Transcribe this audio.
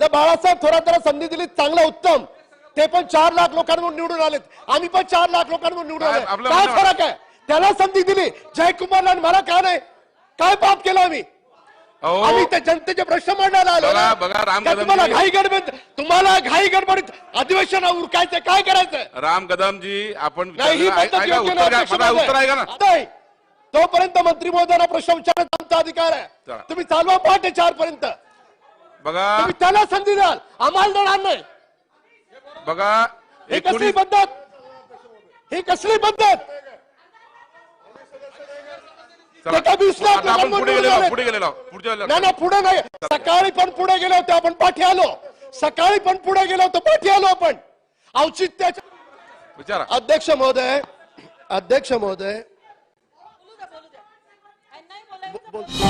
जर बाळासाहेब थोराताला संधी दिली चांगलं उत्तम. ते पण चार लाख लोकांवर निवडून आलेत. आम्ही पण चार लाख लोकांवर निवडून आले काय फरक आहे? त्याला संधी दिली. जयकुमारला आणि मला काय नाही? काय पाप केलं आम्ही? आम्ही त्या जनतेचे प्रश्न मांडायला आलो का तुम्हाला घाई गडबड तुम्हाला घाई गडबडीत अधिवेशन उरकायचं काय करायचं? राम कदमजी आपण तोपर्यंत मंत्री महोदयांना प्रश्न विचारण्याचा आमचा अधिकार आहे. तुम्ही चालवा पहाटे चार पर्यंत बघा. तुम्ही त्याला संधी द्याल. आम्हाला देणार नाही. बघा ही कसली पद्धत? ही कसली पद्धत? चला. ते का आता आपण पुढे गेलेलो. पुढे गेलेलो पुढच्या वेळेला. नाही पुढे नाही. सकाळी पण पुढे गेलो होतो आपण पाठी आलो. सकाळी पण पुढे गेलो होतो पाठी आलो आपण. औचित्याच्या विचारा. अध्यक्ष महोदय अध्यक्ष महोदय. बोलू द्या बोलू द्या. आणि नाही बोलायचं. तर बोलू द्या.